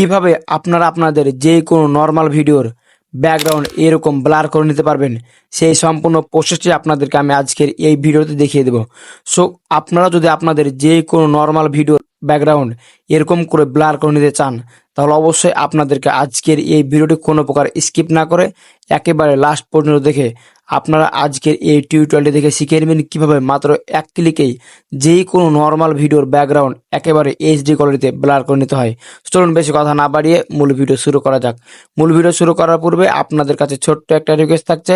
কীভাবে আপনারা আপনাদের যে কোনো নর্মাল ভিডিওর ব্যাকগ্রাউন্ড এরকম ব্লার করে নিতে পারবেন, সেই সম্পূর্ণ প্রসেসটি আপনাদেরকে আমি আজকের এই ভিডিওতে দেখিয়ে দেব। সো আপনারা যদি আপনাদের যে কোনো নর্মাল ভিডিওর ব্যাকগ্রাউন্ড এরকম করে ব্লার করে নিতে চান, তাহলে অবশ্যই আপনাদেরকে আজকের এই ভিডিওটি কোনো প্রকার স্কিপ না করে একেবারে লাস্ট পর্যন্ত দেখে আপনারা আজকের এই টিউটোরিয়ালটি দেখে শিখে নেবেন কীভাবে মাত্র এক ক্লিকেই যেই কোনো নর্মাল ভিডিওর ব্যাকগ্রাউন্ড একেবারে এইচডি কোয়ালিটিতে ব্লার করে নিতে হয়। চলুন বেশি কথা না বাড়িয়ে মূল ভিডিও শুরু করা যাক। মূল ভিডিও শুরু করার পূর্বে আপনাদের কাছে ছোট্ট একটা রিকোয়েস্ট থাকছে।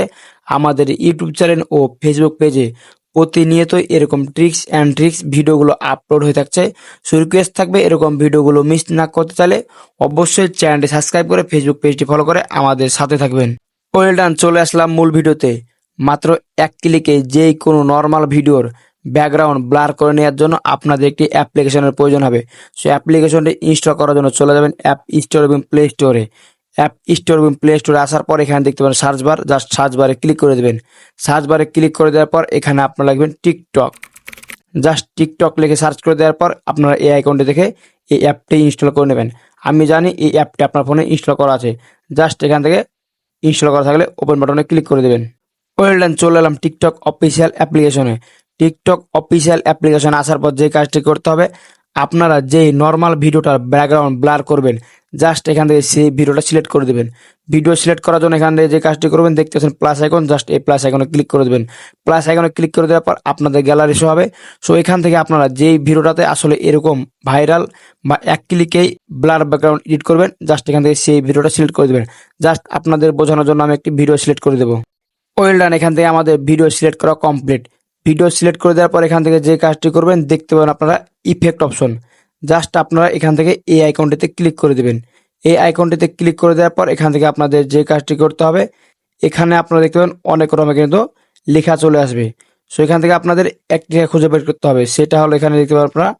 আমাদের ইউটিউব চ্যানেল ও ফেসবুক পেজে প্রতিনিয়ত এরকম ট্রিক্স অ্যান্ড ট্রিক্স ভিডিওগুলো আপলোড হয়ে থাকছে। সো রিকোয়েস্ট থাকবে এরকম ভিডিওগুলো মিস না করতে চাইলে অবশ্যই চ্যানেলটি সাবস্ক্রাইব করে ফেসবুক পেজটি ফলো করে আমাদের সাথে থাকবেন। ওয়েল ডান চলে আসলাম মূল ভিডিওতে। মাত্র এক ক্লিকে যেই কোনো নর্মাল ভিডিওর ব্যাকগ্রাউন্ড ব্লার করে নেওয়ার জন্য আপনাদের একটি অ্যাপ্লিকেশনের প্রয়োজন হবে। সো অ্যাপ্লিকেশনটি ইনস্টল করার জন্য চলে যাবেন অ্যাপ স্টোর এবং প্লে স্টোরে অ্যাপ স্টোর এবং প্লে স্টোরে আসার পর এখানে দেখতে পারেন সার্চ বার, জাস্ট সার্চ বারে ক্লিক করে দেবেন। সার্চ বারে ক্লিক করে দেওয়ার পর এখানে আপনার লাগবেন টিকটক। জাস্ট টিকটক লিখে সার্চ করে দেওয়ার পর আপনারা এই আইকনটি দেখে এই অ্যাপটি ইনস্টল করে নেবেন। আমি জানি এই অ্যাপটি আপনার ফোনে ইনস্টল করা আছে। জাস্ট এখান থেকে ইনস্টল করা থাকলে ওপেন বাটনে ক্লিক করে দেবেন। ওয়েল ডান, চলে এলাম টিকটক অফিসিয়াল অ্যাপ্লিকেশনে। টিকটক অফিসিয়াল অ্যাপ্লিকেশন আসার পর যে কাজটি করতে হবে, আপনারা যেই নর্মাল ভিডিওটার ব্যাকগ্রাউন্ড ব্লার করবেন জাস্ট এখান থেকে সেই ভিডিওটা সিলেক্ট করে দেবেন। ভিডিও সিলেক্ট করার জন্য এখান থেকে যে কাজটি করবেন দেখতে পাচ্ছেন প্লাস আইকন জাস্ট এই প্লাস আইকনে ক্লিক করে দেবেন। প্লাস আইকনে ক্লিক করে দেওয়ার পর আপনাদের গ্যালারি শো হবে। সো এখান থেকে আপনারা যেই ভিডিওটাতে আসলে এরকম ভাইরাল বা এক ক্লিকেই ব্লার ব্যাকগ্রাউন্ড এডিট করবেন জাস্ট এখান থেকে সেই ভিডিওটা সিলেক্ট করে দেবেন। জাস্ট আপনাদের বোঝানোর জন্য আমি একটি ভিডিও সিলেক্ট করে দেবো। ওয়েল ডান এখান থেকে আমাদের ভিডিও সিলেক্ট করা কমপ্লিট ভিডিও সিলেক্ট করে দেওয়ার পর এখান থেকে যে কাজটি করবেন, দেখতে পাবেন আপনারা ইফেক্ট অপশন জাস্ট আপনারা এখান থেকে এই আইকনটিতে ক্লিক করে দেবেন। এই আইকনটিতে ক্লিক করে দেওয়ার পর এখান থেকে আপনাদের যে কাজটি করতে হবে, এখানে আপনারা দেখতে পাবেন অনেক রকমের কিন্তু লেখা চলে আসবে। সো এখান থেকে আপনাদের একটি খুঁজে বের করতে হবে। সেটা হলো এখানে দেখতে পাবেন আপনারা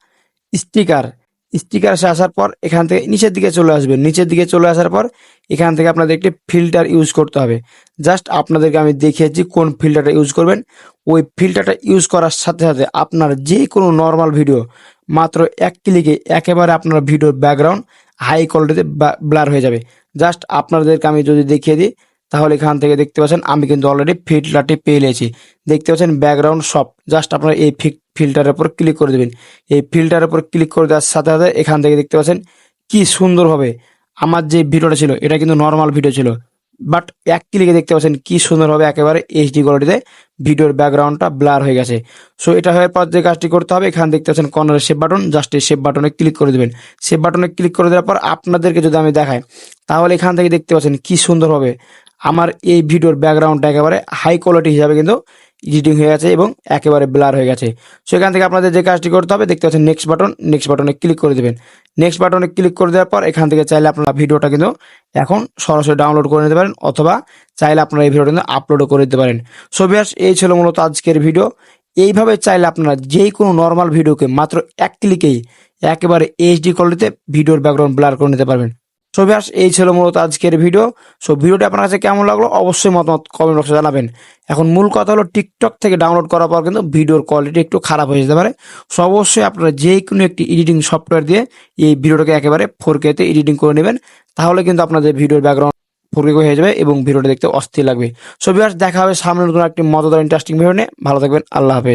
স্টিকার। স্টিকার এসে আসার পর এখান থেকে নিচের দিকে চলে আসবে নিচের দিকে চলে আসার পর এখান থেকে আপনাদের একটি ফিল্টার ইউজ করতে হবে। জাস্ট আপনাদেরকে আমি দেখিয়েছি কোন ফিল্টারটা ইউজ করবেন। ওই ফিল্টারটা ইউজ করার সাথে সাথে আপনার যে কোনো নর্মাল ভিডিও মাত্র এক ক্লিকে একেবারে আপনার ভিডিওর ব্যাকগ্রাউন্ড হাই কোয়ালিটিতে ব্লার হয়ে যাবে। জাস্ট আপনাদেরকে আমি যদি দেখিয়ে দিই, তাহলে এখান থেকে দেখতে পাচ্ছেন আমি কিন্তু অলরেডি ফিল্টারটি পেয়ে নিয়েছি। দেখতে পাচ্ছেন ব্যাকগ্রাউন্ড সব। জাস্ট আপনারা এই ফিল্টারের উপর ক্লিক করে দেবেন। এই ফিল্টারের উপর ক্লিক করে দেওয়ার সাথে সাথে এখান থেকে দেখতে পাচ্ছেন কি সুন্দরভাবে আমার যে ভিডিওটা ছিল, এটা কিন্তু নর্মাল ভিডিও ছিল। বাট এক ক্লিকে দেখতে পাচ্ছেন কি সুন্দরভাবে একেবারে এইচডি কোয়ালিটিতে ভিডিওর ব্যাকগ্রাউন্ডটা ব্লার হয়ে গেছে। সো এটা হওয়ার পর যে কাজটি করতে হবে, এখানে দেখতে পাচ্ছেন কর্নারে সেভ বাটন জাস্ট এই সেভ বাটনে ক্লিক করে দেবেন। সেভ বাটনে ক্লিক করে দেওয়ার পর আপনাদেরকে যদি আমি দেখাই, তাহলে এখান থেকে দেখতে পাচ্ছেন কি সুন্দরভাবে আমার এই ভিডিওর ব্যাকগ্রাউন্ডটা একেবারে হাই কোয়ালিটি হিসাবে কিন্তু এডিটিং হয়ে গেছে এবং একেবারে ব্লার হয়ে গেছে। সো এখান থেকে আপনাদের যে কাজটি করতে হবে, দেখতে পাচ্ছেন নেক্সট বাটন নেক্সট বাটনে ক্লিক করে দেবেন। নেক্সট বাটনে ক্লিক করে দেওয়ার পর, এখান থেকে চাইলে আপনারা ভিডিওটা কিন্তু এখন সরাসরি ডাউনলোড করে নিতে পারেন, অথবা চাইলে আপনারা এই ভিডিওটা কিন্তু আপলোডও করে দিতে পারেন। সো এই ছিল মূলত আজকের ভিডিও এইভাবে চাইলে আপনারা যেই কোনো নর্মাল ভিডিওকে মাত্র এক ক্লিকেই একেবারে এইচডি কোয়ালিটিতে ভিডিওর ব্যাকগ্রাউন্ড ব্লার করে নিতে পারবেন। সো বিয়াস এই ছিল মূলত আজকের ভিডিও সো ভিডিওটা আপনার কাছে কেমন লাগল অবশ্যই মতামত কমেন্ট বক্সে জানাবেন। এখন মূল কথা হলো টিকটক থেকে ডাউনলোড করার পর কিন্তু ভিডিওর কোয়ালিটি একটু খারাপ হয়ে যেতে পারে। সো অবশ্যই আপনারা যে কোনো একটি এডিটিং সফটওয়্যার দিয়ে এই ভিডিওটাকে একেবারে ফোর কেতে এডিটিং করে নেবেন। তাহলে কিন্তু আপনাদের ভিডিওর ব্যাকগ্রাউন্ড ফোর কে হয়ে যাবে এবং ভিডিওটা দেখতে অস্থির লাগবে। সো বিয়াস দেখা হবে সামনে নতুন একটি মজাদার ইন্টারেস্টিং ভিডিও নিয়ে। ভালো থাকবেন, আল্লাহ হাফেজ।